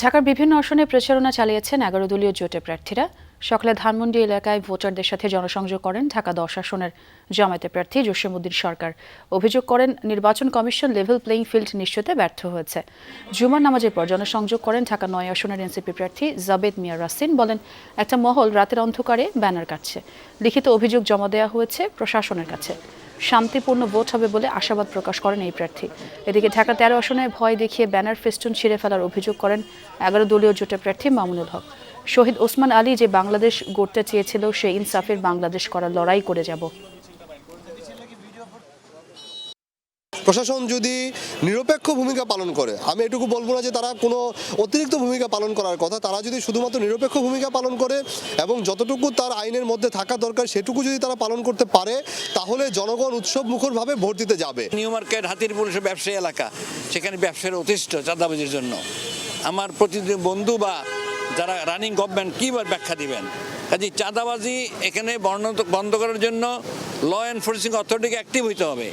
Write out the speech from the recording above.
ঢাকার বিভিন্ন আসনে প্রচারণা চালিয়েছেন এগারো দলীয় জোটের প্রার্থীরা। সকালে ধানমন্ডি এলাকায় ভোটারদের সাথে জনসংযোগ করেন ঢাকা দশ আসনের জামায়াতের প্রার্থী জসিমুদ্দিন সরকার। অভিযোগ করেন, নির্বাচন কমিশন লেভেল প্লেইং ফিল্ড নিশ্চিতে ব্যর্থ হয়েছে। জুমার নামাজের পর জনসংযোগ করেন ঢাকা নয় আসনের এনসিপি প্রার্থী জাবেদ মিয়া রাসিন। বলেন, একটা মহল রাতের অন্ধকারে ব্যানার কাটছে। লিখিত অভিযোগ জমা দেওয়া হয়েছে প্রশাসনের কাছে। শান্তিপূর্ণ ভোট হবে বলে আশাবাদ প্রকাশ করেন এই প্রার্থী। এদিকে ঢাকা তেরো আসনে ভয় দেখিয়ে ব্যানার ফেস্টুন ছিঁড়ে ফেলার অভিযোগ করেন এগারো দলীয় জোটের প্রার্থী মামুনুল হক। শহীদ ওসমান আলী যে বাংলাদেশ গড়তে চেয়েছিল, সে ইনসাফের বাংলাদেশ করার লড়াই করে যাব। প্রশাসন যদি নিরপেক্ষ ভূমিকা পালন করে, আমি এটুকু বলব না যে তারা কোনো অতিরিক্ত ভূমিকা পালন করার কথা, তারা যদি শুধুমাত্র নিরপেক্ষ ভূমিকা পালন করে এবং যতটুকু তার আইনের মধ্যে থাকা দরকার সেটুকু যদি তারা পালন করতে পারে, তাহলে জনগণ উৎসব মুখরভাবে ভোট দিতে যাবে। নিউ মার্কেট হাতির পুলিশের ব্যবসায়ী এলাকা, সেখানে ব্যবসার অতিষ্ঠ চাঁদাবাজির জন্য। আমার প্রতিদিন বন্ধু বা যারা রানিং গভর্নমেন্ট কী বা ব্যাখ্যা দিবেন? কাজে চাঁদাবাজি এখানে বর্ণ বন্ধ করার জন্য ল এনফোর্সিং অথরিটিকে অ্যাক্টিভ হইতে হবে।